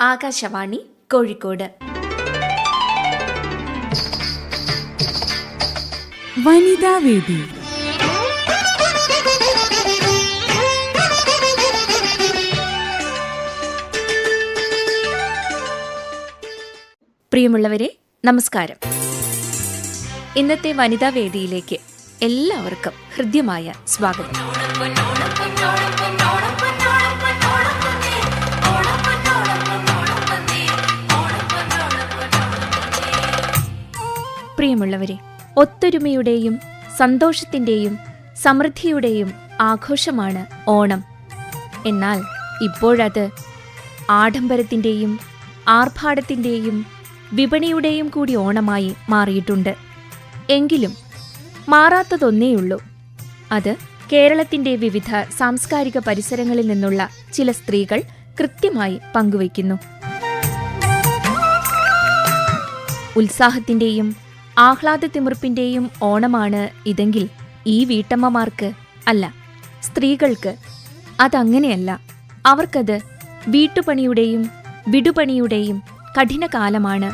ആകാശവാണി കോഴിക്കോട്. വനിതാവേദി പ്രിയമുള്ളവരെ നമസ്കാരം. ഇന്നത്തെ വനിതാ വേദിയിലേക്ക് എല്ലാവർക്കും ഹൃദ്യമായ സ്വാഗതം. പ്രിയമുള്ളവരെ ഒത്തൊരുമയുടെയും സന്തോഷത്തിന്റെയും സമൃദ്ധിയുടെയും ആഘോഷമാണ് ഓണം. എന്നാൽ ഇപ്പോഴത് ആഡംബരത്തിന്റെയും ആർഭാടത്തിന്റെയും വിപണിയുടെയും കൂടി ഓണമായി മാറിയിട്ടുണ്ട്. എങ്കിലും മാറാത്തതൊന്നേയുള്ളൂ. അത് കേരളത്തിന്റെ വിവിധ സാംസ്കാരിക പരിസരങ്ങളിൽ നിന്നുള്ള ചില സ്ത്രീകൾ കൃത്യമായി പങ്കുവയ്ക്കുന്നു. ഉത്സാഹത്തിന്റെയും ആഹ്ലാദത്തിമിർപ്പിന്റെയും ഓണമാണ് ഇതെങ്കിൽ ഈ വീട്ടമ്മമാർക്ക് അല്ല സ്ത്രീകൾക്ക്. അതങ്ങനെയല്ല. അവർക്കത് വീട്ടുപണിയുടെയും വിടുപണിയുടെയും കഠിനകാലമാണ്.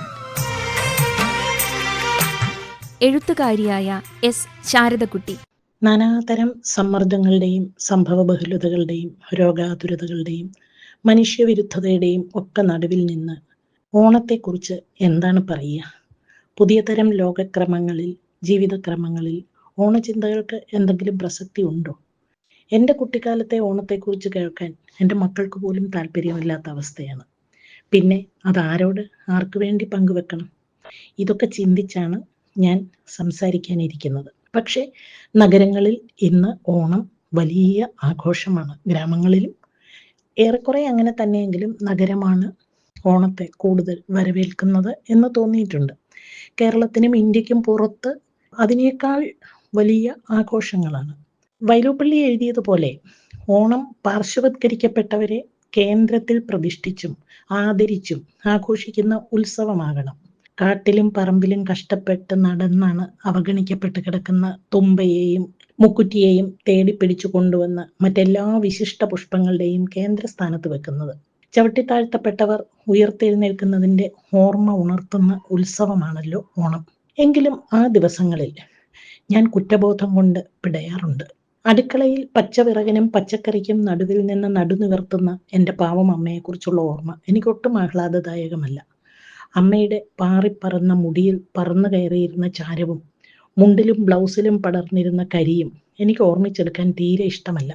എഴുത്തുകാരിയായ എസ്. ശാരദക്കുട്ടി. നാനാതരം സമ്മർദ്ദങ്ങളുടെയും സംഭവബഹുലതകളുടെയും രോഗാതുരതകളുടെയും മനുഷ്യവിരുദ്ധതയുടെയും ഒക്കെ നടുവിൽ നിന്ന് ഓണത്തെക്കുറിച്ച് എന്താണ് പറയുക? പുതിയ തരം ലോകക്രമങ്ങളിൽ ജീവിതക്രമങ്ങളിൽ ഓണചിന്തകൾക്ക് എന്തെങ്കിലും പ്രസക്തി ഉണ്ടോ? എന്റെ കുട്ടിക്കാലത്തെ ഓണത്തെക്കുറിച്ച് കേൾക്കാൻ എന്റെ മക്കൾക്ക് പോലും താല്പര്യമില്ലാത്ത അവസ്ഥയാണ്. പിന്നെ അതാരോട് ആർക്കു വേണ്ടി പങ്കുവെക്കണം? ഇതൊക്കെ ചിന്തിച്ചാണ് ഞാൻ സംസാരിക്കാനിരിക്കുന്നത്. പക്ഷേ നഗരങ്ങളിൽ ഇന്ന് ഓണം വലിയ ആഘോഷമാണ്. ഗ്രാമങ്ങളിലും ഏറെക്കുറെ അങ്ങനെ തന്നെയെങ്കിലും നഗരമാണ് ഓണത്തെ കൂടുതൽ വരവേൽക്കുന്നത് എന്ന് തോന്നിയിട്ടുണ്ട്. കേരളത്തിനും ഇന്ത്യക്കും പുറത്ത് അതിനേക്കാൾ വലിയ ആഘോഷങ്ങളാണ്. വൈലോപ്പള്ളി എഴുതിയതുപോലെ ഓണം പാർശ്വവത്കരിക്കപ്പെട്ടവരെ കേന്ദ്രത്തിൽ പ്രതിഷ്ഠിച്ചും ആദരിച്ചും ആഘോഷിക്കുന്ന ഉത്സവമാകണം. കാട്ടിലും പറമ്പിലും കഷ്ടപ്പെട്ട് നടന്നാണ് അവഗണിക്കപ്പെട്ട് കിടക്കുന്ന തുമ്പയെയും മുക്കുറ്റിയെയും തേടി പിടിച്ചു കൊണ്ടുവന്ന് മറ്റെല്ലാ വിശിഷ്ട പുഷ്പങ്ങളുടെയും കേന്ദ്രസ്ഥാനത്ത് വെക്കുന്നത്. ചവിട്ടിത്താഴ്ത്തപ്പെട്ടവർ ഉയർത്തെഴുന്നേൽക്കുന്നതിന്റെ ഓർമ്മ ഉണർത്തുന്ന ഉത്സവമാണല്ലോ ഓണം. എങ്കിലും ആ ദിവസങ്ങളിൽ ഞാൻ കുറ്റബോധം കൊണ്ട് പിടയാറുണ്ട്. അടുക്കളയിൽ പച്ചവിറകിനും പച്ചക്കറിക്കും നടുവിൽ നിന്ന് നടുനിവർത്തുന്ന എന്റെ പാവം അമ്മയെക്കുറിച്ചുള്ള ഓർമ്മ എനിക്കൊട്ടും ആഹ്ലാദദായകമല്ല. അമ്മയുടെ പാറിപ്പറന്ന മുടിയിൽ പറന്നു കയറിയിരുന്ന ചാരവും മുണ്ടിലും ബ്ലൗസിലും പടർന്നിരുന്ന കരിയും എനിക്ക് ഓർമ്മിച്ചെടുക്കാൻ തീരെ ഇഷ്ടമല്ല.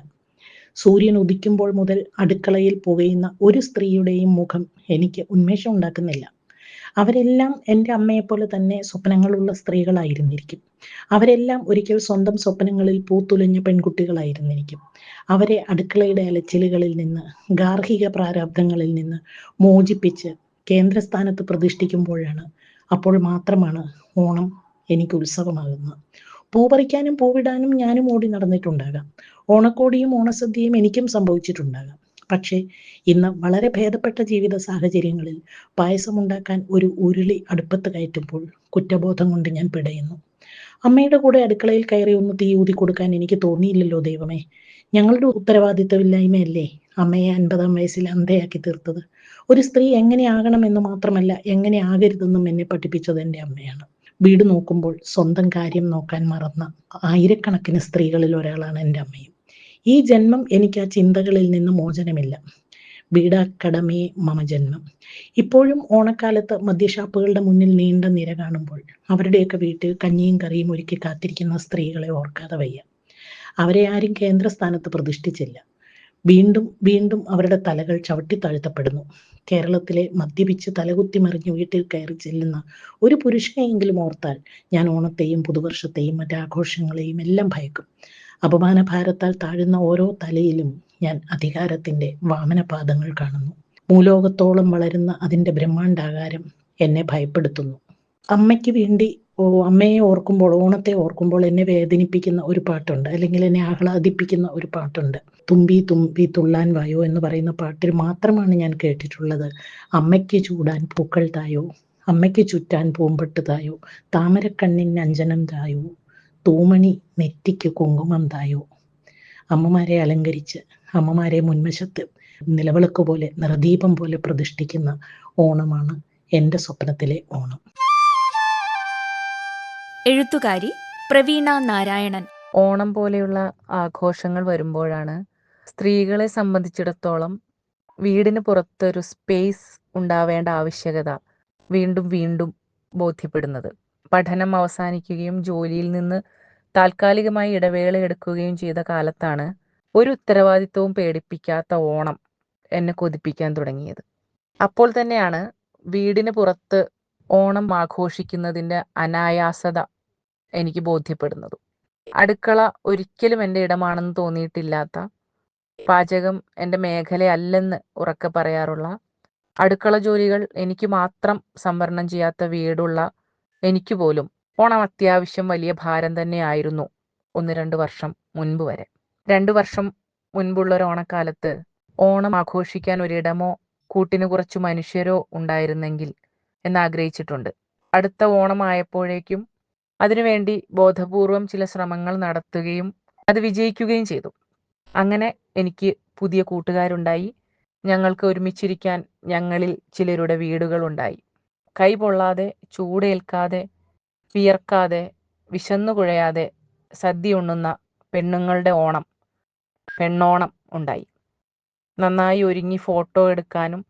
സൂര്യൻ ഉദിക്കുമ്പോൾ മുതൽ അടുക്കളയിൽ പുകയുന്ന ഒരു സ്ത്രീയുടെയും മുഖം എനിക്ക് ഉന്മേഷം ഉണ്ടാക്കുന്നില്ല. അവരെല്ലാം എന്റെ അമ്മയെപ്പോലെ തന്നെ സ്വപ്നങ്ങളുള്ള സ്ത്രീകളായിരുന്നിരിക്കും. അവരെല്ലാം ഒരിക്കൽ സ്വന്തം സ്വപ്നങ്ങളിൽ പൂത്തുലഞ്ഞ പെൺകുട്ടികളായിരുന്നിരിക്കും. അവരെ അടുക്കളയുടെ അലച്ചിലുകളിൽ നിന്ന് ഗാർഹിക പ്രാരാബ്ദങ്ങളിൽ നിന്ന് മോചിപ്പിച്ച് കേന്ദ്രസ്ഥാനത്ത് പ്രതിഷ്ഠിക്കുമ്പോഴാണ് അപ്പോൾ മാത്രമാണ് ഓണം എനിക്ക് ഉത്സവമാകുന്നത്. പൂ പറിക്കാനും പൂവിടാനും ഞാനും ഓടി നടന്നിട്ടുണ്ടാകാം. ഓണക്കോടിയും ഓണസദ്യയും എനിക്കും സംഭവിച്ചിട്ടുണ്ടാകാം. പക്ഷേ ഇന്ന് വളരെ ഭേദപ്പെട്ട ജീവിത സാഹചര്യങ്ങളിൽ പായസമുണ്ടാക്കാൻ ഒരു ഉരുളി അടുപ്പത്ത് കയറ്റുമ്പോൾ കുറ്റബോധം കൊണ്ട് ഞാൻ പിടയുന്നു. അമ്മയുടെ കൂടെ അടുക്കളയിൽ കയറി ഒന്ന് തീ ഊതി കൊടുക്കാൻ എനിക്ക് തോന്നിയില്ലല്ലോ ദൈവമേ. ഞങ്ങളുടെ ഉത്തരവാദിത്തമില്ലായ്മയല്ലേ അമ്മയെ അൻപതാം വയസ്സിൽ അന്ധയാക്കി തീർത്തത്. ഒരു സ്ത്രീ എങ്ങനെയാകണമെന്ന് മാത്രമല്ല എങ്ങനെ ആകരുതെന്നും എന്നെ പഠിപ്പിച്ചത് എന്റെ അമ്മയാണ്. വീട് നോക്കുമ്പോൾ സ്വന്തം കാര്യം നോക്കാൻ മറന്ന ആയിരക്കണക്കിന് സ്ത്രീകളിൽ ഒരാളാണ് എന്റെ അമ്മയും. ഈ ജന്മം എനിക്ക് ആ ചിന്തകളിൽ നിന്ന് മോചനമില്ല. വീടാക്കടമേ മമ ജന്മം. ഇപ്പോഴും ഓണക്കാലത്ത് മദ്യഷാപ്പുകളുടെ മുന്നിൽ നീണ്ട നിര കാണുമ്പോൾ അവരുടെയൊക്കെ വീട്ടിൽ കഞ്ഞിയും കറിയും ഒരുക്കി കാത്തിരിക്കുന്ന സ്ത്രീകളെ ഓർക്കാതെ വയ്യ. അവരെ ആരും കേന്ദ്രസ്ഥാനത്ത് പ്രതിഷ്ഠിച്ചില്ല. വീണ്ടും വീണ്ടും അവരുടെ തലകൾ ചവിട്ടി താഴ്ത്തപ്പെടുന്നു. കേരളത്തിലെ മദ്യപിച്ച് തലകുത്തി മറിഞ്ഞ് വീട്ടിൽ കയറി ചെല്ലുന്ന ഒരു പുരുഷനെയെങ്കിലും ഓർത്താൽ ഞാൻ ഓണത്തെയും പുതുവർഷത്തെയും മറ്റാഘോഷങ്ങളെയും എല്ലാം ഭയക്കും. അപമാന ഭാരത്താൽ താഴുന്ന ഓരോ തലയിലും ഞാൻ അധികാരത്തിന്റെ വാമനപാദങ്ങൾ കാണുന്നു. മൂലോകത്തോളം വളരുന്ന അതിന്റെ ബ്രഹ്മാണ്ടാകാരം എന്നെ ഭയപ്പെടുത്തുന്നു. അമ്മയ്ക്ക് വേണ്ടി ഓ അമ്മയെ ഓർക്കുമ്പോൾ ഓണത്തെ ഓർക്കുമ്പോൾ എന്നെ വേദനിപ്പിക്കുന്ന ഒരു പാട്ടുണ്ട്. അല്ലെങ്കിൽ എന്നെ ആഹ്ലാദിപ്പിക്കുന്ന ഒരു പാട്ടുണ്ട്. തുമ്പി തുമ്പി തുള്ളാൻ വായോ എന്ന് പറയുന്ന പാട്ടിൽ മാത്രമാണ് ഞാൻ കേട്ടിട്ടുള്ളത്. അമ്മയ്ക്ക് ചൂടാൻ പൂക്കൾ തായോ? അമ്മയ്ക്ക് ചുറ്റാൻ പൂമ്പട്ട് തായോ? താമരക്കണ്ണിൻ അഞ്ജനം തായോ? തൂമണി നെറ്റിക്ക് കുങ്കുമം തായോ അമ്മമാരെ അലങ്കരിച്ച് അമ്മമാരെ മുൻവശത്ത് നിലവിളക്ക് പോലെ നിർദീപം പോലെ പ്രതിഷ്ഠിക്കുന്ന ഓണമാണ് എന്റെ സ്വപ്നത്തിലെ ഓണം. എഴുത്തുകാരി പ്രവീണ നാരായണൻ. ഓണം പോലെയുള്ള ആഘോഷങ്ങൾ വരുമ്പോഴാണ് സ്ത്രീകളെ സംബന്ധിച്ചിടത്തോളം വീടിന് പുറത്തൊരു സ്പേസ് ഉണ്ടാവേണ്ട ആവശ്യകത വീണ്ടും വീണ്ടും ബോധ്യപ്പെടുന്നത്. പഠനം അവസാനിക്കുകയും ജോലിയിൽ നിന്ന് താൽക്കാലികമായി ഇടവേള എടുക്കുകയും ചെയ്ത കാലത്താണ് ഒരു ഉത്തരവാദിത്വവും പേടിപ്പിക്കാത്ത ഓണം എന്നെ കൊതിപ്പിക്കാൻ തുടങ്ങിയത്. അപ്പോൾ തന്നെയാണ് വീടിന് പുറത്ത് ഓണം ആഘോഷിക്കുന്നതിന്റെ അനായാസത എനിക്ക് ബോധ്യപ്പെടുന്നത്. അടുക്കള ഒരിക്കലും എന്റെ ഇടമാണെന്ന് തോന്നിയിട്ടില്ലാത്ത പാചകം എന്റെ മേഖലയല്ലെന്ന് ഉറക്കെ പറയാറുള്ള അടുക്കള ജോലികൾ എനിക്ക് മാത്രം സംവരണം ചെയ്യാത്ത വീടുള്ള എനിക്ക് പോലും ഓണം അത്യാവശ്യം വലിയ ഭാരം തന്നെയായിരുന്നു ഒന്ന് രണ്ട് വർഷം മുൻപ് വരെ. രണ്ടു വർഷം മുൻപുള്ള ഒരു ഓണക്കാലത്ത് ഓണം ആഘോഷിക്കാൻ ഒരിടമോ കൂട്ടിന് കുറച്ചു മനുഷ്യരോ ഉണ്ടായിരുന്നെങ്കിൽ എന്നാഗ്രഹിച്ചിട്ടുണ്ട്. അടുത്ത ഓണം ആയപ്പോഴേക്കും അതിനുവേണ്ടി ബോധപൂർവം ചില ശ്രമങ്ങൾ നടത്തുകയും അത് വിജയിക്കുകയും ചെയ്തു. അങ്ങനെ എനിക്ക് പുതിയ കൂട്ടുകാരുണ്ടായി. ഞങ്ങൾക്ക് ഒരുമിച്ചിരിക്കാൻ ഞങ്ങളിൽ ചിലരുടെ വീടുകളുണ്ടായി. കൈ പൊള്ളാതെ ചൂടേൽക്കാതെ വിയർക്കാതെ വിശന്നു കുഴയാതെ സദ്യ ഉണ്ണുന്ന പെണ്ണുങ്ങളുടെ ഓണം പെണ്ണോണം ഉണ്ടായി. നന്നായി ഒരുങ്ങി ഫോട്ടോ എടുക്കാനും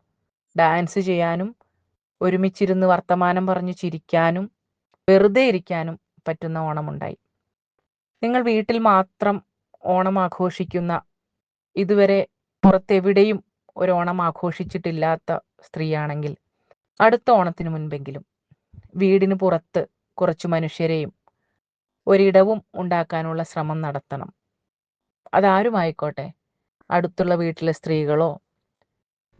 ഡാൻസ് ചെയ്യാനും ഒരുമിച്ചിരുന്ന് വർത്തമാനം പറഞ്ഞു ചിരിക്കാനും വെറുതെ ഇരിക്കാനും പറ്റുന്ന ഓണമുണ്ടായി. നിങ്ങൾ വീട്ടിൽ മാത്രം ഓണം ആഘോഷിക്കുന്ന ഇതുവരെ പുറത്തെവിടെയും ഒരു ഓണം ആഘോഷിച്ചിട്ടില്ലാത്ത സ്ത്രീയാണെങ്കിൽ അടുത്ത ഓണത്തിന് മുൻപെങ്കിലും വീടിന് പുറത്ത് കുറച്ച് മനുഷ്യരെയും ഒരിടവും ഉണ്ടാക്കാനുള്ള ശ്രമം നടത്തണം. അതാരുമായിക്കോട്ടെ? അടുത്തുള്ള വീട്ടിലെ സ്ത്രീകളോ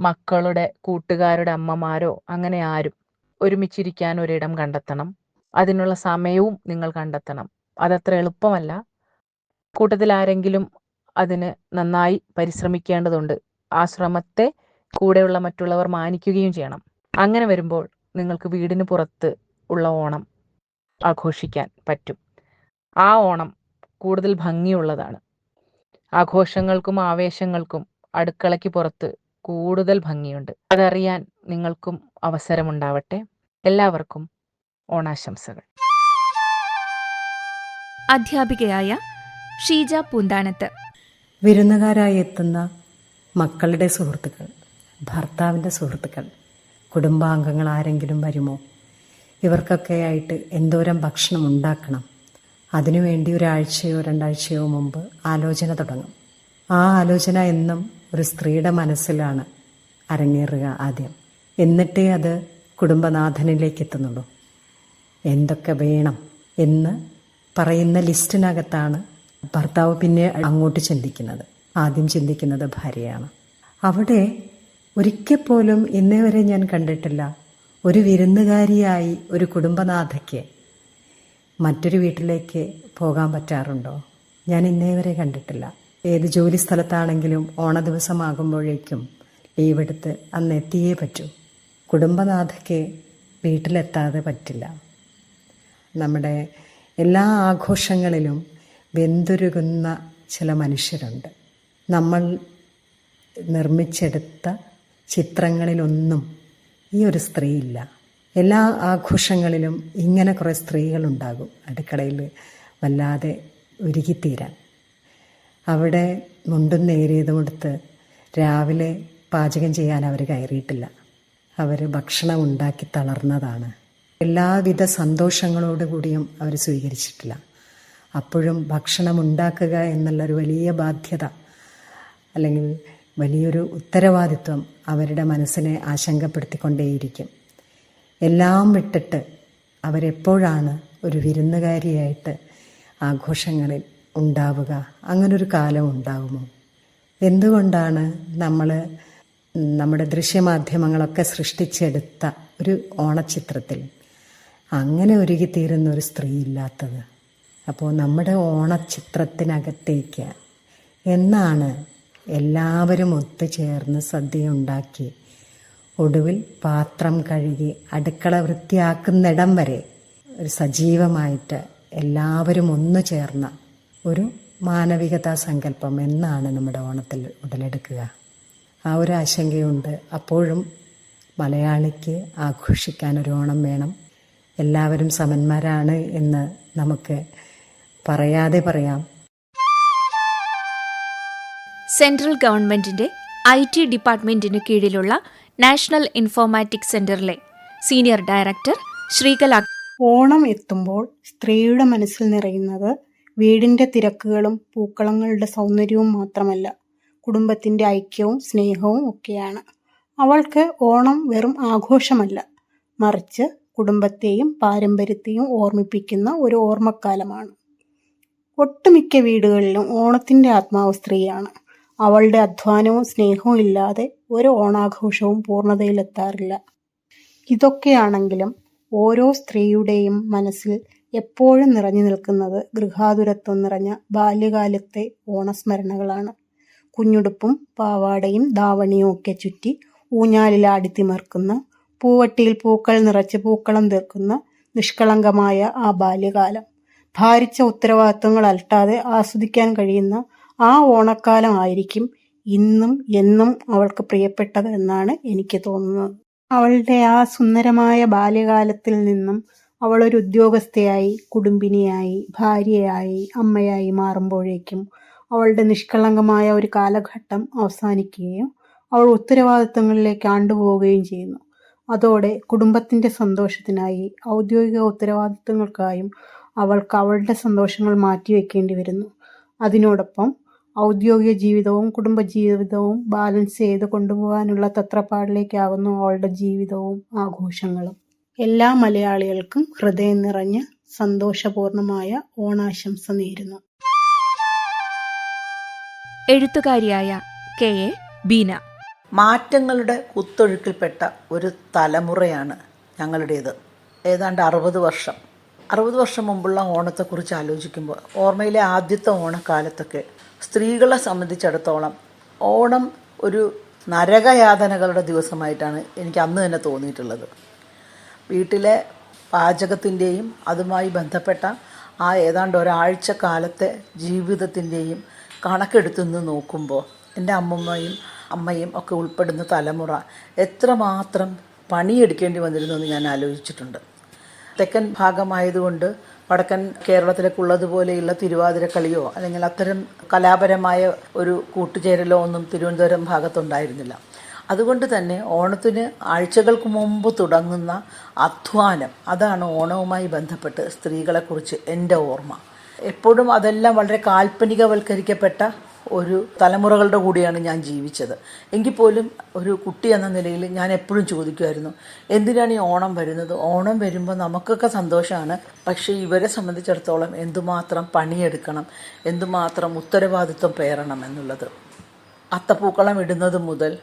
മക്കളുടെ കൂട്ടുകാരുടെ അമ്മമാരോ അങ്ങനെ ആരും ഒരുമിച്ചിരിക്കാൻ ഒരിടം കണ്ടെത്തണം. അതിനുള്ള സമയവും നിങ്ങൾ കണ്ടെത്തണം. അതത്ര എളുപ്പമല്ല. കൂട്ടത്തിൽ ആരെങ്കിലും അതിന് നന്നായി പരിശ്രമിക്കേണ്ടതുണ്ട്. ആ ശ്രമത്തെ കൂടെയുള്ള മറ്റുള്ളവർ മാനിക്കുകയും ചെയ്യണം. അങ്ങനെ വരുമ്പോൾ നിങ്ങൾക്ക് വീടിന് പുറത്ത് ഉള്ള ഓണം ആഘോഷിക്കാൻ പറ്റും. ആ ഓണം കൂടുതൽ ഭംഗിയുള്ളതാണ്. ആഘോഷങ്ങൾക്കും ആവേശങ്ങൾക്കും അടുക്കളയ്ക്ക് പുറത്ത് കൂടുതൽ ഭംഗിയുണ്ട്. അതറിയാൻ നിങ്ങൾക്കും അവസരമുണ്ടാവട്ടെ. എല്ലാവർക്കും ഓണാശംസകൾ. അധ്യാപികയായ ഷീജ പൂന്താനത്ത്. വിരുന്നുകാരായി എത്തുന്ന മക്കളുടെ സുഹൃത്തുക്കൾ ഭർത്താവിന്റെ സുഹൃത്തുക്കൾ കുടുംബാംഗങ്ങൾ ആരെങ്കിലും വരുമോ? ഇവർക്കൊക്കെ ആയിട്ട് എന്തോരം ഭക്ഷണം ഉണ്ടാക്കണം? അതിനുവേണ്ടി ഒരാഴ്ചയോ രണ്ടാഴ്ചയോ മുമ്പ് ആലോചന തുടങ്ങും. ആ ആലോചന എന്നും ഒരു സ്ത്രീയുടെ മനസ്സിലാണ് അരങ്ങേറുക ആദ്യം. എന്നിട്ടേ അത് കുടുംബനാഥനിലേക്ക് എത്തുന്നുള്ളൂ. എന്തൊക്കെ വേണം എന്ന് പറയുന്ന ലിസ്റ്റിനകത്താണ് ഭർത്താവ് പിന്നെ അങ്ങോട്ട് ചിന്തിക്കുന്നത്. ആദ്യം ചിന്തിക്കുന്നത് ഭാര്യയാണ്. അവിടെ ഒരിക്കൽ പോലും ഇന്നേ വരെ ഞാൻ കണ്ടിട്ടില്ല. ഒരു വിരുന്നുകാരിയായി ഒരു കുടുംബനാഥയ്ക്ക്. മറ്റൊരു വീട്ടിലേക്ക് പോകാൻ പറ്റാറുണ്ടോ? ഞാൻ ഇന്നേ വരെ കണ്ടിട്ടില്ല. ഏത് ജോലി സ്ഥലത്താണെങ്കിലും ഓണ ദിവസമാകുമ്പോഴേക്കും ലീവെടുത്ത് അന്ന് എത്തിയേ പറ്റൂ. കുടുംബനാഥയ്ക്ക് വീട്ടിലെത്താതെ പറ്റില്ല. നമ്മുടെ എല്ലാ ആഘോഷങ്ങളിലും വെന്തുരുകുന്ന ചില മനുഷ്യരുണ്ട്. നമ്മൾ നിർമ്മിച്ചെടുത്ത ചിത്രങ്ങളിലൊന്നും ഈ ഒരു സ്ത്രീയില്ല. എല്ലാ ആഘോഷങ്ങളിലും ഇങ്ങനെ കുറേ സ്ത്രീകളുണ്ടാകും അടുക്കളയിൽ വല്ലാതെ ഒരുക്കിത്തീരാൻ അവിടെ മുണ്ടും നേരിയതും എടുത്ത് രാവിലെ പാചകം ചെയ്യാൻ അവർ കയറിയിട്ടില്ല. അവർ ഭക്ഷണം ഉണ്ടാക്കി തളർന്നതാണ്. എല്ലാവിധ സന്തോഷങ്ങളോടുകൂടിയും അവർ സ്വീകരിച്ചിട്ടില്ല. അപ്പോഴും ഭക്ഷണം ഉണ്ടാക്കുക എന്നുള്ളൊരു വലിയ ബാധ്യത അല്ലെങ്കിൽ വലിയൊരു ഉത്തരവാദിത്വം അവരുടെ മനസ്സിനെ ആശങ്കപ്പെടുത്തിക്കൊണ്ടേയിരിക്കും. എല്ലാം വിട്ടിട്ട് അവരെപ്പോഴാണ് ഒരു വിരുന്നുകാരിയായിട്ട് ആഘോഷങ്ങളിൽ ഉണ്ടാവുക? അങ്ങനൊരു കാലം ഉണ്ടാകുമോ എന്തുകൊണ്ടാണ് നമ്മൾ നമ്മുടെ ദൃശ്യമാധ്യമങ്ങളൊക്കെ സൃഷ്ടിച്ചെടുത്ത ഒരു ഓണച്ചിത്രത്തിൽ അങ്ങനെ ഒരുകിത്തീരുന്ന ഒരു സ്ത്രീ ഇല്ലാത്തത്? അപ്പോൾ നമ്മുടെ ഓണച്ചിത്രത്തിനകത്തേക്ക് എന്നാണ് എല്ലാവരും ഒത്തുചേർന്ന് സദ്യ ഉണ്ടാക്കി ഒടുവിൽ പാത്രം കഴുകി അടുക്കള വൃത്തിയാക്കുന്നിടം വരെ ഒരു സജീവമായിട്ട് എല്ലാവരും ഒന്നു ചേർന്ന ഒരു മാനവികതാ സങ്കല്പം എന്നാണ് നമ്മുടെ ഓണത്തിൽ ഉടലെടുക്കുക. ആ ഒരു ആശങ്കയുണ്ട്. അപ്പോഴും മലയാളിക്ക് ആഘോഷിക്കാൻ ഒരു ഓണം വേണം. എല്ലാവരും സമന്മാരാണ് എന്ന് നമുക്ക് പറയാതെ പറയാം. സെൻട്രൽ ഗവൺമെന്റിന്റെ ഐ ടി ഡിപ്പാർട്ട്മെന്റിന് കീഴിലുള്ള നാഷണൽ ഇൻഫോർമാറ്റിക് സെന്ററിലെ സീനിയർ ഡയറക്ടർ ശ്രീകല ഓണം എത്തുമ്പോൾ സ്ത്രീയുടെ മനസ്സിൽ നിറയുന്നത് വീടിന്റെ തിരക്കുകളും പൂക്കളങ്ങളുടെ സൗന്ദര്യവും മാത്രമല്ല കുടുംബത്തിന്റെ ഐക്യവും സ്നേഹവും ഒക്കെയാണ്. അവൾക്ക് ഓണം വെറും ആഘോഷമല്ല മറിച്ച് കുടുംബത്തെയും പാരമ്പര്യത്തെയും ഓർമ്മിപ്പിക്കുന്ന ഒരു ഓർമ്മക്കാലമാണ്. ഒട്ടുമിക്ക വീടുകളിലും ഓണത്തിന്റെ ആത്മാവ് സ്ത്രീയാണ്. അവളുടെ അധ്വാനവും സ്നേഹവും ഇല്ലാതെ ഒരു ഓണാഘോഷവും പൂർണതയിലെത്താറില്ല. ഇതൊക്കെയാണെങ്കിലും ഓരോ സ്ത്രീയുടെയും മനസ്സിൽ എപ്പോഴും നിറഞ്ഞു നിൽക്കുന്നത് ഗൃഹാതുരത്വം നിറഞ്ഞ ബാല്യകാലത്തെ ഓണസ്മരണകളാണ്. കുഞ്ഞുടുപ്പും പാവാടയും ധാവണിയും ഒക്കെ ചുറ്റി ഊഞ്ഞാലിൽ ആടിത്തിമർക്കുന്ന പൂവട്ടിയിൽ പൂക്കൾ നിറച്ച് പൂക്കളം തീർക്കുന്ന നിഷ്കളങ്കമായ ആ ബാല്യകാലം. ഭാരിച്ച ഉത്തരവാദിത്വങ്ങൾ അലട്ടാതെ ആസ്വദിക്കാൻ കഴിയുന്ന ആ ഓണക്കാലം ആയിരിക്കും ഇന്നും എന്നും അവൾക്ക് പ്രിയപ്പെട്ടത് എന്നാണ് എനിക്ക് തോന്നുന്നത്. അവളുടെ ആ സുന്ദരമായ ബാല്യകാലത്തിൽ നിന്നും അവളൊരു ഉദ്യോഗസ്ഥയായി കുടുംബിനിയായി ഭാര്യയായി അമ്മയായി മാറുമ്പോഴേക്കും അവളുടെ നിഷ്കളങ്കമായ ഒരു കാലഘട്ടം അവസാനിക്കുകയും അവൾ ഉത്തരവാദിത്തങ്ങളിലേക്ക് ആണ്ടുപോവുകയും ചെയ്യുന്നു. അതോടെ കുടുംബത്തിന്റെ സന്തോഷത്തിനായി ഔദ്യോഗിക ഉത്തരവാദിത്തങ്ങൾക്കായും അവൾക്ക് അവളുടെ സന്തോഷങ്ങൾ മാറ്റിവെക്കേണ്ടി വരുന്നു. അതിനോടൊപ്പം ഔദ്യോഗിക ജീവിതവും കുടുംബജീവിതവും ബാലൻസ് ചെയ്ത് കൊണ്ടുപോകാനുള്ള തത്രപ്പാടിലേക്കാവുന്നു അവളുടെ ജീവിതവും ആഘോഷങ്ങളും. എല്ലാ മലയാളികൾക്കും ഹൃദയം നിറഞ്ഞ സന്തോഷപൂർണമായ ഓണാശംസ നേരുന്നു. എഴുത്തുകാരിയായ കെ. എ. ബീന. മാറ്റങ്ങളുടെ കുത്തൊഴുക്കിൽപ്പെട്ട ഒരു തലമുറയാണ് ഞങ്ങളുടേത്. ഏതാണ്ട് അറുപത് വർഷം. അറുപത് വർഷം മുമ്പുള്ള ഓണത്തെക്കുറിച്ച് ആലോചിക്കുമ്പോൾ ഓർമ്മയിലെ ആദ്യത്തെ ഓണക്കാലത്തൊക്കെ സ്ത്രീകളെ സംബന്ധിച്ചിടത്തോളം ഓണം ഒരു നരകയാതനകളുടെ ദിവസമായിട്ടാണ് എനിക്ക് അന്ന് തന്നെ തോന്നിയിട്ടുള്ളത്. വീട്ടിലെ പാചകത്തിന്റെയും അതുമായി ബന്ധപ്പെട്ട ആ ഏതാണ്ട് ഒരാഴ്ച കാലത്തെ ജീവിതത്തിന്റെയും കണക്കെടുത്തു നിന്ന് നോക്കുമ്പോൾ എന്റെ അമ്മമ്മയും അമ്മയും ഒക്കെ ഉൾപ്പെടുന്ന തലമുറ എത്രമാത്രം പണിയെടുക്കേണ്ടി വന്നിരുന്നു എന്ന് ഞാൻ ആലോചിച്ചിട്ടുണ്ട്. തെക്കൻ ഭാഗമായതുകൊണ്ട് വടക്കൻ കേരളത്തിലേക്കുള്ളതുപോലെയുള്ള തിരുവാതിരക്കളിയോ അല്ലെങ്കിൽ അത്തരം കലാപരമായ ഒരു കൂട്ടുചേരലോ ഒന്നും തിരുവനന്തപുരം ഭാഗത്തുണ്ടായിരുന്നില്ല. അതുകൊണ്ട് തന്നെ ഓണത്തിന് ആഴ്ചകൾക്ക് മുമ്പ് തുടങ്ങുന്ന അധ്വാനം അതാണ് ഓണവുമായി ബന്ധപ്പെട്ട് സ്ത്രീകളെക്കുറിച്ച് എന്റെ ഓർമ്മ. എപ്പോഴും അതെല്ലാം വളരെ കാൽപ്പനികവൽക്കരിക്കപ്പെട്ട ഒരു തലമുറകളുടെ കൂടിയാണ് ഞാൻ ജീവിച്ചത്. എങ്കിൽ പോലും ഒരു കുട്ടി എന്ന നിലയിൽ ഞാൻ എപ്പോഴും ചോദിക്കുമായിരുന്നു എന്തിനാണ് ഈ ഓണം വരുന്നത്? ഓണം വരുമ്പോൾ നമുക്കൊക്കെ സന്തോഷമാണ് പക്ഷേ ഇവരെ സംബന്ധിച്ചിടത്തോളം എന്തുമാത്രം പണിയെടുക്കണം എന്തുമാത്രം ഉത്തരവാദിത്വം പേരണം എന്നുള്ളത്. അത്തപ്പൂക്കളം ഇടുന്നത് മുതൽ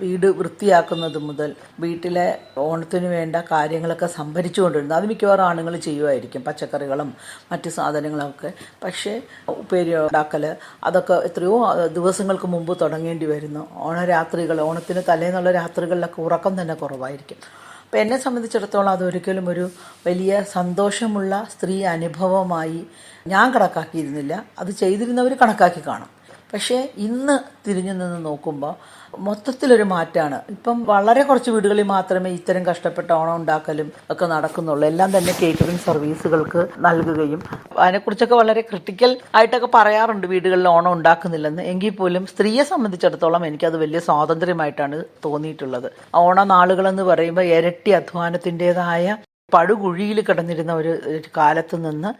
വീട് വൃത്തിയാക്കുന്നത് മുതൽ വീട്ടിലെ ഓണത്തിന് വേണ്ട കാര്യങ്ങളൊക്കെ സംഭരിച്ചുകൊണ്ടിരുന്നു. അത് മിക്കവാറും ആണുങ്ങൾ ചെയ്യുമായിരിക്കും പച്ചക്കറികളും മറ്റ് സാധനങ്ങളൊക്കെ. പക്ഷേ ഉപ്പേരി ഉണ്ടാക്കൽ അതൊക്കെ എത്രയോ ദിവസങ്ങൾക്ക് മുമ്പ് തുടങ്ങേണ്ടി വരുന്നു. ഓണരാത്രികൾ ഓണത്തിന് തലേന്നുള്ള രാത്രികളിലൊക്കെ ഉറക്കം തന്നെ കുറവായിരിക്കും. അപ്പം എന്നെ സംബന്ധിച്ചിടത്തോളം അതൊരിക്കലും ഒരു വലിയ സന്തോഷമുള്ള സ്ത്രീ അനുഭവമായി ഞാൻ കണക്കാക്കിയിരുന്നില്ല. അത് ചെയ്തിരുന്നവർ കണക്കാക്കി കാണും. പക്ഷേ ഇന്ന് തിരിഞ്ഞു നിന്ന് നോക്കുമ്പോൾ മൊത്തത്തിലൊരു മാറ്റമാണ് ഇപ്പം വളരെ കുറച്ച് വീടുകളിൽ മാത്രമേ ഇത്തരം കഷ്ടപ്പെട്ട ഓണം ഉണ്ടാക്കലും ഒക്കെ നടക്കുന്നുള്ളൂ. എല്ലാം തന്നെ കേറ്ററിംഗ് സർവീസുകൾക്ക് നൽകുകയും അതിനെക്കുറിച്ചൊക്കെ വളരെ ക്രിട്ടിക്കൽ ആയിട്ടൊക്കെ പറയാറുണ്ട് വീടുകളിൽ ഓണം ഉണ്ടാക്കുന്നില്ലെന്ന്. എങ്കിൽ പോലും സ്ത്രീയെ സംബന്ധിച്ചിടത്തോളം എനിക്കത് വലിയ സ്വാതന്ത്ര്യമായിട്ടാണ് തോന്നിയിട്ടുള്ളത്. ഓണനാളുകളെന്ന് പറയുമ്പോൾ ഇരട്ടി അധ്വാനത്തിന്റെതായ പടുകുഴിയിൽ കിടന്നിരുന്ന ഒരു ഒരു കാലത്ത് നിന്ന്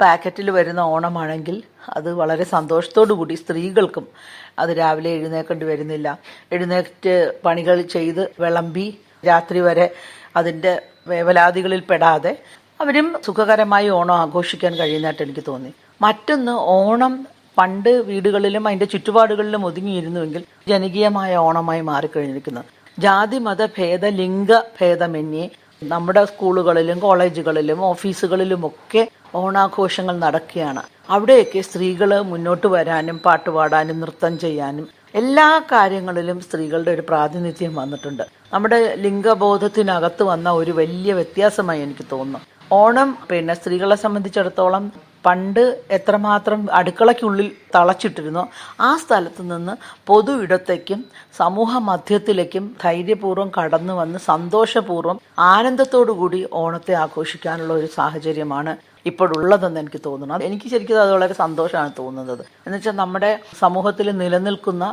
പാക്കറ്റിൽ വരുന്ന ഓണമാണെങ്കിൽ അത് വളരെ സന്തോഷത്തോടു കൂടി സ്ത്രീകൾക്കും അത് രാവിലെ എഴുന്നേക്കേണ്ടി വരുന്നില്ല. എഴുന്നേറ്റ് പണികൾ ചെയ്ത് വിളമ്പി രാത്രി വരെ അതിന്റെ വേവലാതികളിൽ പെടാതെ അവരും സുഖകരമായി ഓണം ആഘോഷിക്കാൻ കഴിയുന്നതായിട്ട് എനിക്ക് തോന്നി. മറ്റൊന്ന് ഓണം പണ്ട് വീടുകളിലും അതിന്റെ ചുറ്റുപാടുകളിലും ഒതുങ്ങിയിരുന്നുവെങ്കിൽ ജനകീയമായ ഓണമായി മാറിക്കഴിഞ്ഞിരിക്കുന്നു. ജാതി മത ഭേദ ലിംഗ ഭേദമന്യേ നമ്മുടെ സ്കൂളുകളിലും കോളേജുകളിലും ഓഫീസുകളിലും ഒക്കെ ഓണാഘോഷങ്ങൾ നടക്കുകയാണ്. അവിടെയൊക്കെ സ്ത്രീകൾ മുന്നോട്ട് വരാനും പാട്ടുപാടാനും നൃത്തം ചെയ്യാനും എല്ലാ കാര്യങ്ങളിലും സ്ത്രീകളുടെ ഒരു പ്രാതിനിധ്യം വന്നിട്ടുണ്ട്. നമ്മുടെ ലിംഗബോധത്തിനകത്ത് വന്ന ഒരു വലിയ വ്യത്യാസമായി എനിക്ക് തോന്നുന്നു. ഓണം പിന്നെ സ്ത്രീകളെ സംബന്ധിച്ചിടത്തോളം പണ്ട് എത്രമാത്രം അടുക്കളയ്ക്കുള്ളിൽ തളച്ചിട്ടിരുന്നോ ആ സ്ഥലത്ത് നിന്ന് പൊതു ഇടത്തേക്കും സമൂഹ മധ്യത്തിലേക്കും ധൈര്യപൂർവം കടന്നു വന്ന് സന്തോഷപൂർവം ആനന്ദത്തോടു കൂടി ഓണത്തെ ആഘോഷിക്കാനുള്ള ഒരു സാഹചര്യമാണ് ഇപ്പോഴുള്ളതെന്ന് എനിക്ക് തോന്നുന്നു. എനിക്ക് ശരിക്കും അത് വളരെ സന്തോഷമാണ് തോന്നുന്നത്. എന്നുവെച്ചാൽ നമ്മുടെ സമൂഹത്തിൽ നിലനിൽക്കുന്ന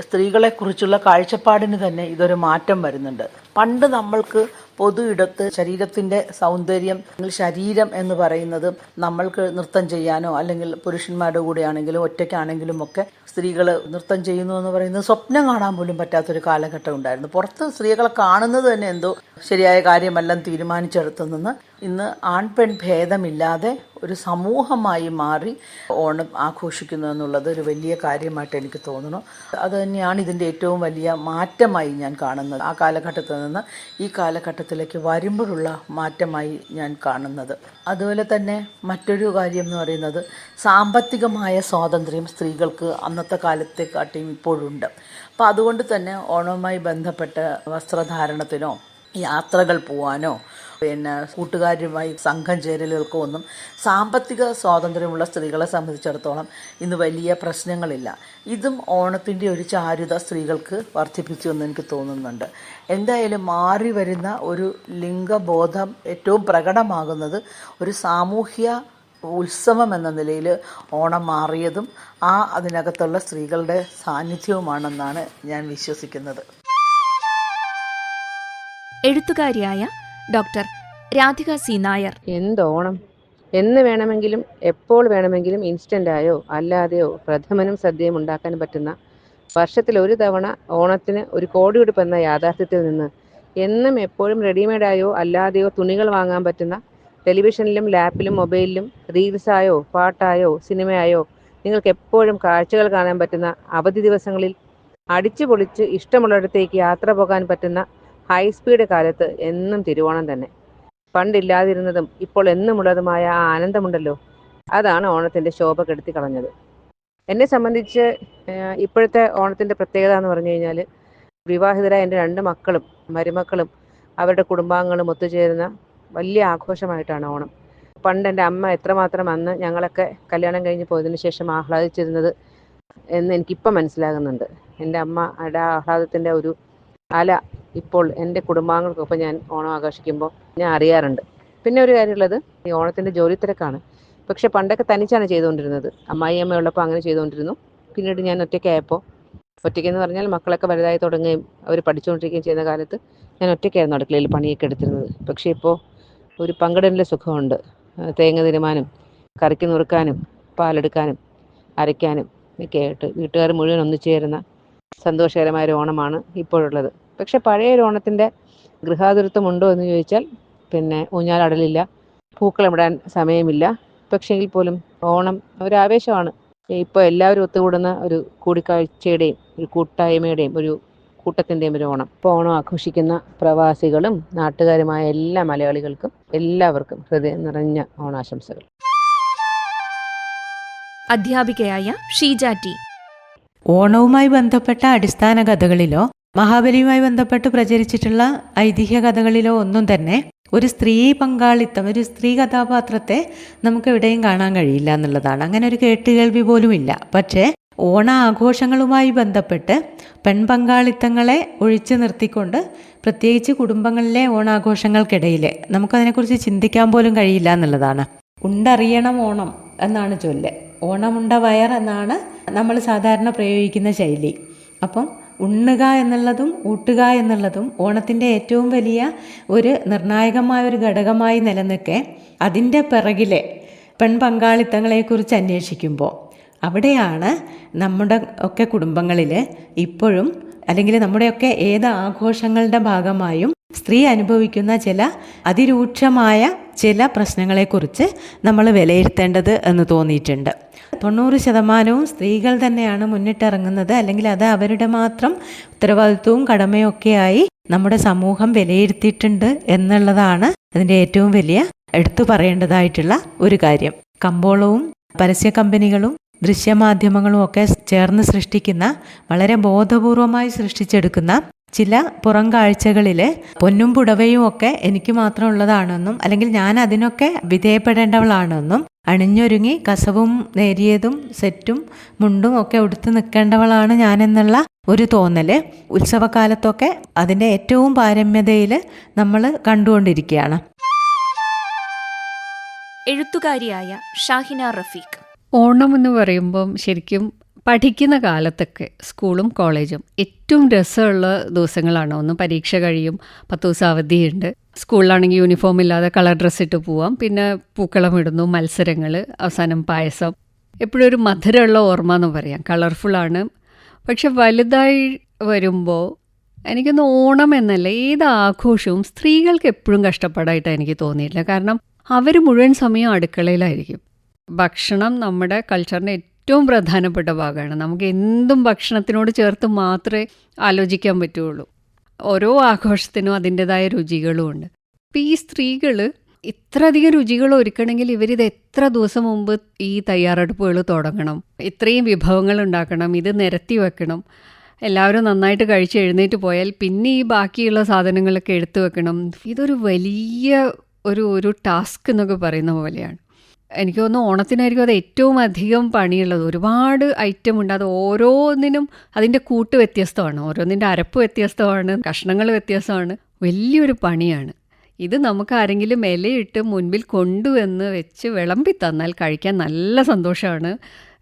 സ്ത്രീകളെക്കുറിച്ചുള്ള കാഴ്ചപ്പാടിന് തന്നെ ഇതൊരു മാറ്റം വരുന്നുണ്ട്. പണ്ട് നമ്മൾക്ക് പൊതു ഇടത്ത് ശരീരത്തിന്റെ സൗന്ദര്യം ശരീരം എന്ന് പറയുന്നത് നമ്മൾക്ക് നൃത്തം ചെയ്യാനോ അല്ലെങ്കിൽ പുരുഷന്മാരുടെ കൂടെ ആണെങ്കിലും ഒറ്റയ്ക്കാണെങ്കിലും ഒക്കെ സ്ത്രീകൾ നൃത്തം ചെയ്യുന്നു എന്ന് പറയുന്നത് സ്വപ്നം കാണാൻ പോലും പറ്റാത്തൊരു കാലഘട്ടം ഉണ്ടായിരുന്നു. പുറത്ത് സ്ത്രീകളെ കാണുന്നത് തന്നെ എന്തോ ശരിയായ കാര്യമെല്ലാം തീരുമാനിച്ചെടുത്തു നിന്ന് ഇന്ന് ആൺ പെൺ ഭേദമില്ലാതെ ഒരു സമൂഹമായി മാറി ഓണം ആഘോഷിക്കുന്നു എന്നുള്ളത് ഒരു വലിയ കാര്യമായിട്ട് എനിക്ക് തോന്നുന്നു. അത് തന്നെയാണ് ഇതിന്റെ ഏറ്റവും വലിയ മാറ്റമായി ഞാൻ കാണുന്നത്. ആ കാലഘട്ടത്തിൽ നിന്ന് ഈ കാലഘട്ടത്തിലേക്ക് വരുമ്പോഴുള്ള മാറ്റമായി ഞാൻ കാണുന്നത്. അതുപോലെ തന്നെ മറ്റൊരു കാര്യം എന്ന് പറയുന്നത് സാമ്പത്തികമായ സ്വാതന്ത്ര്യം സ്ത്രീകൾക്ക് അന്നത്തെ കാലത്തെക്കാട്ടിയും ഇപ്പോഴുണ്ട്. അപ്പോൾ അതുകൊണ്ട് തന്നെ ഓണവുമായി ബന്ധപ്പെട്ട വസ്ത്രധാരണത്തിനോ യാത്രകൾ പോവാനോ പിന്നെ കൂട്ടുകാരുമായി സംഘം ചേരലുകൾക്കോ ഒന്നും സാമ്പത്തിക സ്വാതന്ത്ര്യമുള്ള സ്ത്രീകളെ സംബന്ധിച്ചിടത്തോളം ഇന്ന് വലിയ പ്രശ്നങ്ങളില്ല. ഇതും ഓണത്തിന്റെ ഒരു ചാരുത സ്ത്രീകൾക്ക് വർദ്ധിപ്പിച്ചു എന്ന് എനിക്ക് തോന്നുന്നുണ്ട്. എന്തായാലും മാറി വരുന്ന ഒരു ലിംഗബോധം ഏറ്റവും പ്രകടമാകുന്നത് ഒരു സാമൂഹ്യ ഉത്സവം എന്ന നിലയിൽ ഓണം മാറിയതും ആ അതിനകത്തുള്ള സ്ത്രീകളുടെ സാന്നിധ്യവുമാണെന്നാണ് ഞാൻ വിശ്വസിക്കുന്നത്. എഴുത്തുകാരിയായ ഡോക്ടർ രാധിക സി നായർ. എന്തോണം? എന്ന് വേണമെങ്കിലും എപ്പോൾ വേണമെങ്കിലും ഇൻസ്റ്റന്റായോ അല്ലാതെയോ പ്രഥമനും സദ്യയും ഉണ്ടാക്കാൻ പറ്റുന്ന വർഷത്തിൽ ഒരു തവണ ഓണത്തിന് ഒരു കോടിയുടുപ്പ് എന്ന യാഥാർത്ഥ്യത്തിൽ നിന്ന് എന്നും എപ്പോഴും റെഡിമെയ്ഡായോ അല്ലാതെയോ തുണികൾ വാങ്ങാൻ പറ്റുന്ന ടെലിവിഷനിലും ലാപ്പിലും മൊബൈലിലും റീൽസായോ പാട്ടായോ സിനിമയായോ നിങ്ങൾക്ക് എപ്പോഴും കാഴ്ചകൾ കാണാൻ പറ്റുന്ന അവധി ദിവസങ്ങളിൽ അടിച്ചു പൊളിച്ച് ഇഷ്ടമുള്ളിടത്തേക്ക് യാത്ര പോകാൻ പറ്റുന്ന ഹൈ സ്പീഡ് കാലത്ത് എന്നും തിരുവോണം തന്നെ. പണ്ടില്ലാതിരുന്നതും ഇപ്പോൾ എന്നുമുള്ളതുമായ ആ ആനന്ദമുണ്ടല്ലോ. അതാണ് ഓണത്തിന്റെ ശോഭ കെടുത്തി കളഞ്ഞത്. എന്നെ സംബന്ധിച്ച് ഇപ്പോഴത്തെ ഓണത്തിന്റെ പ്രത്യേകത എന്ന് പറഞ്ഞു കഴിഞ്ഞാൽ വിവാഹിതരായ എന്റെ രണ്ട് മക്കളും മരുമക്കളും അവരുടെ കുടുംബാംഗങ്ങളും ഒത്തുചേരുന്ന വലിയ ആഘോഷമായിട്ടാണ് ഓണം. പണ്ട് എന്റെ അമ്മ എത്രമാത്രം അന്ന് ഞങ്ങളൊക്കെ കല്യാണം കഴിഞ്ഞ് പോയതിനു ശേഷം ആഹ്ലാദിച്ചിരുന്നത് എന്ന് എനിക്കിപ്പം മനസ്സിലാകുന്നുണ്ട്. എന്റെ അമ്മ അവിടെ ആഹ്ലാദത്തിന്റെ ഒരു അല ഇപ്പോൾ എന്റെ കുടുംബാംഗങ്ങൾക്കൊപ്പം ഞാൻ ഓണം ആഘോഷിക്കുമ്പോൾ ഞാൻ അറിയാറുണ്ട്. പിന്നെ ഒരു കാര്യമുള്ളത് ഈ ഓണത്തിന്റെ ജോലി തിരക്കാണ്. പക്ഷെ പണ്ടൊക്കെ തനിച്ചാണ് ചെയ്തുകൊണ്ടിരുന്നത്. അമ്മായി അമ്മ ഉള്ളപ്പോൾ അങ്ങനെ ചെയ്തുകൊണ്ടിരുന്നു. പിന്നീട് ഞാൻ ഒറ്റയ്ക്കായപ്പോൾ ഒറ്റയ്ക്കെന്ന് പറഞ്ഞാൽ മക്കളൊക്കെ വലുതായി തുടങ്ങുകയും അവർ പഠിച്ചുകൊണ്ടിരിക്കുകയും ചെയ്യുന്ന കാലത്ത് ഞാൻ ഒറ്റയ്ക്കായിരുന്നു അടുക്കളയിൽ പണിയൊക്കെ എടുത്തിരുന്നത്. പക്ഷേ ഇപ്പോൾ ഒരു പങ്കിടലിന്റെ സുഖമുണ്ട്. തേങ്ങ തിരുമാനും കറിക്ക് നുറുക്കാനും പാലെടുക്കാനും അരയ്ക്കാനും ഒക്കെ ആയിട്ട് വീട്ടുകാർ മുഴുവൻ ഒന്നിച്ചേരുന്ന സന്തോഷകരമായ ഒരു ഓണമാണ് ഇപ്പോഴുള്ളത്. പക്ഷെ പഴയ ഒരു ഓണത്തിന്റെ ഗൃഹാതുരത്വം ഉണ്ടോ എന്ന് ചോദിച്ചാൽ പിന്നെ ഊഞ്ഞാലടലില്ല പൂക്കളമിടാൻ സമയമില്ല. പക്ഷെങ്കിൽ പോലും ഓണം ഒരു ആവേശമാണ്. ഇപ്പോൾ എല്ലാവരും ഒത്തുകൂടുന്ന ഒരു കൂടിക്കാഴ്ചയുടെയും ഒരു കൂട്ടായ്മയുടെയും ഒരു കൂട്ടത്തിന്റെയും ഒരു ഓണം. ഇപ്പോൾ ഓണം ആഘോഷിക്കുന്ന പ്രവാസികളും നാട്ടുകാരുമായ എല്ലാ മലയാളികൾക്കും എല്ലാവർക്കും ഹൃദയം നിറഞ്ഞ ഓണാശംസകൾ. അധ്യാപികയായ ഷീജ ടി. ഓണവുമായി ബന്ധപ്പെട്ട അടിസ്ഥാന കഥകളിലോ മഹാബലിയുമായി ബന്ധപ്പെട്ട് പ്രചരിച്ചിട്ടുള്ള ഐതിഹ്യ കഥകളിലോ ഒന്നും തന്നെ ഒരു സ്ത്രീ പങ്കാളിത്തം ഒരു സ്ത്രീ കഥാപാത്രത്തെ നമുക്ക് എവിടെയും കാണാൻ കഴിയില്ല എന്നുള്ളതാണ്. അങ്ങനെ ഒരു കേട്ടുകേൾവി പോലും ഇല്ല. പക്ഷേ ഓണ ആഘോഷങ്ങളുമായി ബന്ധപ്പെട്ട് പെൺപങ്കാളിത്തങ്ങളെ ഒഴിച്ചു നിർത്തിക്കൊണ്ട് പ്രത്യേകിച്ച് കുടുംബങ്ങളിലെ ഓണാഘോഷങ്ങൾക്കിടയിൽ നമുക്കതിനെക്കുറിച്ച് ചിന്തിക്കാൻ പോലും കഴിയില്ല എന്നുള്ളതാണ്. ഉണ്ടറിയണം ഓണം. എന്നാണ് ചൊല്ല്. ഓണമുണ്ട വയർ എന്നാണ് നമ്മൾ സാധാരണ പ്രയോഗിക്കുന്ന ശൈലി. അപ്പം ഉണ്ണുക എന്നുള്ളതും ഊട്ടുക എന്നുള്ളതും ഓണത്തിന്റെ ഏറ്റവും വലിയ ഒരു നിർണായകമായ ഒരു ഘടകമായി നിലനിൽക്കെ അതിന്റെ പിറകിലെ പെൺപങ്കാളിത്തങ്ങളെക്കുറിച്ച് അന്വേഷിക്കുമ്പോൾ അവിടെയാണ് നമ്മുടെ ഒക്കെ കുടുംബങ്ങളിൽ ഇപ്പോഴും അല്ലെങ്കിൽ നമ്മുടെയൊക്കെ ഏത് ആഘോഷങ്ങളുടെ ഭാഗമായും സ്ത്രീ അനുഭവിക്കുന്ന ചില അതിരൂക്ഷമായ ചില പ്രശ്നങ്ങളെക്കുറിച്ച് നമ്മൾ വിലയിരുത്തേണ്ടത് എന്ന് തോന്നിയിട്ടുണ്ട്. തൊണ്ണൂറ് ശതമാനവും സ്ത്രീകൾ തന്നെയാണ് മുന്നിട്ടിറങ്ങുന്നത്. അല്ലെങ്കിൽ അത് അവരുടെ മാത്രം ഉത്തരവാദിത്വവും കടമയൊക്കെയായി നമ്മുടെ സമൂഹം വിലയിരുത്തിയിട്ടുണ്ട് എന്നുള്ളതാണ് അതിന്റെ ഏറ്റവും വലിയ എടുത്തു പറയേണ്ടതായിട്ടുള്ള ഒരു കാര്യം. കമ്പോളവും പരസ്യ കമ്പനികളും ദൃശ്യമാധ്യമങ്ങളും ഒക്കെ ചേർന്ന് സൃഷ്ടിക്കുന്ന വളരെ ബോധപൂർവമായി സൃഷ്ടിച്ചെടുക്കുന്ന ചില പുറം കാഴ്ചകളിൽ പൊന്നും പുടവയും ഒക്കെ എനിക്ക് മാത്രം ഉള്ളതാണെന്നും അല്ലെങ്കിൽ ഞാൻ അതിനൊക്കെ വിധേയപ്പെടേണ്ടവളാണെന്നും അണിഞ്ഞൊരുങ്ങി കസവും നേരിയതും സെറ്റും മുണ്ടും ഒക്കെ ഉടുത്ത് നിൽക്കേണ്ടവളാണ് ഞാനെന്നുള്ള ഒരു തോന്നൽ ഉത്സവകാലത്തൊക്കെ അതിന്റെ ഏറ്റവും പാരമ്യതയിൽ നമ്മൾ കണ്ടുകൊണ്ടിരിക്കുകയാണ്. എഴുത്തുകാരിയായ ഷാഹിന റഫീഖ്. ഓണം എന്ന് പറയുമ്പം ശരിക്കും പഠിക്കുന്ന കാലത്തൊക്കെ സ്കൂളും കോളേജും ഏറ്റവും രസമുള്ള ദിവസങ്ങളാണ്. ഒന്ന് പരീക്ഷ കഴിയും പത്ത് ദിവസം അവധിയുണ്ട്. സ്കൂളിലാണെങ്കിൽ യൂണിഫോം ഇല്ലാതെ കളർ ഡ്രസ്സ് ഇട്ട് പോവാം. പിന്നെ പൂക്കളം ഇടുന്നു മത്സരങ്ങൾ അവസാനം പായസം. എപ്പോഴും ഒരു മധുരമുള്ള ഓർമ്മ എന്ന് പറയാം. കളർഫുള്ളാണ് പക്ഷെ വലുതായി വരുമ്പോൾ എനിക്കൊന്ന് ഓണം എന്നല്ല ഏത് ആഘോഷവും സ്ത്രീകൾക്ക് എപ്പോഴും കഷ്ടപ്പാടായിട്ട് എനിക്ക് തോന്നിയിട്ടില്ല കാരണം അവർ മുഴുവൻ സമയം അടുക്കളയിലായിരിക്കും. ഭക്ഷണം നമ്മുടെ കൾച്ചറിന്റെ ഏറ്റവും പ്രധാനപ്പെട്ട ഭാഗമാണ്. നമുക്ക് എന്തും ഭക്ഷണത്തിനോട് ചേർത്ത് മാത്രമേ ആലോചിക്കാൻ പറ്റുള്ളൂ ഓരോ ആഘോഷത്തിനും അതിന്റെതായ രുചികളും ഉണ്ട്. അപ്പോൾ ഈ സ്ത്രീകൾ ഇത്രയധികം രുചികൾ ഒരുക്കണമെങ്കിൽ ഇവരിത് എത്ര ദിവസം മുമ്പ് ഈ തയ്യാറെടുപ്പുകൾ തുടങ്ങണം? ഇത്രയും വിഭവങ്ങൾ ഉണ്ടാക്കണം ഇത് നിരത്തി വെക്കണം. എല്ലാവരും നന്നായിട്ട് കഴിച്ച് എഴുന്നേറ്റ് പോയാൽ പിന്നെ ഈ ബാക്കിയുള്ള സാധനങ്ങളൊക്കെ എടുത്തു വെക്കണം. ഇതൊരു വലിയ ഒരു ഒരു ടാസ്ക് എന്നൊക്കെ പറയുന്ന പോലെയാണ്. എനിക്ക് തോന്നുന്നു ഓണത്തിനായിരിക്കും അത് ഏറ്റവും അധികം പണിയുള്ളത്. ഒരുപാട് ഐറ്റം ഉണ്ട്. അത് ഓരോന്നിനും അതിന്റെ കൂട്ട് വ്യത്യസ്തമാണ്. ഓരോന്നിന്റെ അരപ്പ് വ്യത്യസ്തമാണ്. കഷ്ണങ്ങൾ വ്യത്യസ്തമാണ്. വലിയൊരു പണിയാണ്. ഇത് നമുക്ക് ആരെങ്കിലും ഇലയിട്ട് മുൻപിൽ കൊണ്ടുവന്ന് വെച്ച് വിളമ്പി തന്നാൽ കഴിക്കാൻ നല്ല സന്തോഷമാണ്.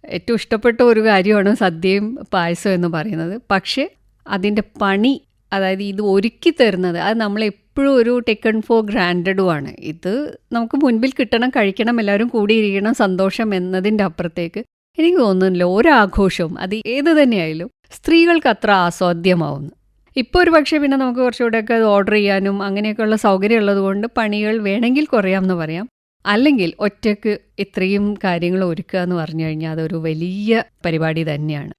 ഏറ്റവും ഇഷ്ടപ്പെട്ട ഒരു കാര്യമാണ് സദ്യയും പായസം എന്ന് പറയുന്നത്. പക്ഷേ അതിന്റെ പണി അതായത് ഇത് ഒരുക്കി തരുന്നത്. അത് നമ്മൾ എപ്പോഴും ഒരു ടേക്കൺ ഫോർ ഗ്രാൻഡഡുമാണ് ഇത് നമുക്ക് മുൻപിൽ കിട്ടണം കഴിക്കണം എല്ലാവരും കൂടിയിരിക്കണം സന്തോഷം എന്നതിന്റെ അപ്പുറത്തേക്ക് എനിക്ക് തോന്നുന്നില്ല ഒരാഘോഷവും അത് ഏത് തന്നെയായാലും സ്ത്രീകൾക്ക് അത്ര ആസ്വാദ്യമാവുന്നു. ഇപ്പോൾ ഒരു പക്ഷേ പിന്നെ നമുക്ക് കുറച്ചുകൂടെയൊക്കെ ഓർഡർ ചെയ്യാനും അങ്ങനെയൊക്കെയുള്ള സൗകര്യം ഉള്ളതുകൊണ്ട് പണികൾ വേണമെങ്കിൽ കുറയാമെന്ന് പറയാം. അല്ലെങ്കിൽ ഒറ്റയ്ക്ക് ഇത്രയും കാര്യങ്ങൾ ഒരുക്കുക എന്ന് പറഞ്ഞു കഴിഞ്ഞാൽ അതൊരു വലിയ പരിപാടി തന്നെയാണ്.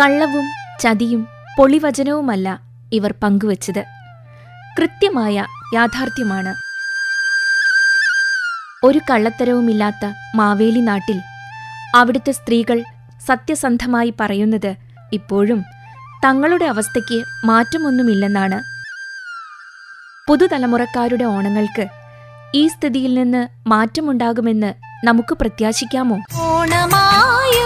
കള്ളവും ചതിയും പൊളിവചനവുമല്ല ഇവർ പങ്കുവച്ചത്. കൃത്യമായ യാഥാർത്ഥ്യമാണ്. ഒരു കള്ളത്തരവുമില്ലാത്ത മാവേലി നാട്ടിൽ അവിടുത്തെ സ്ത്രീകൾ സത്യസന്ധമായി പറയുന്നത് ഇപ്പോഴും തങ്ങളുടെ അവസ്ഥയ്ക്ക് മാറ്റമൊന്നുമില്ലെന്നാണ്. പുതുതലമുറക്കാരുടെ ഓണങ്ങൾക്ക് ഈ സ്ഥിതിയിൽ നിന്ന് മാറ്റമുണ്ടാകുമെന്ന് നമുക്ക് പ്രത്യാശിക്കാമോ? ഓണമായോ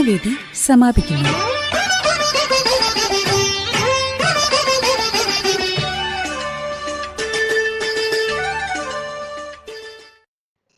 വനിതാവേദി സമാപിക്കുന്നു.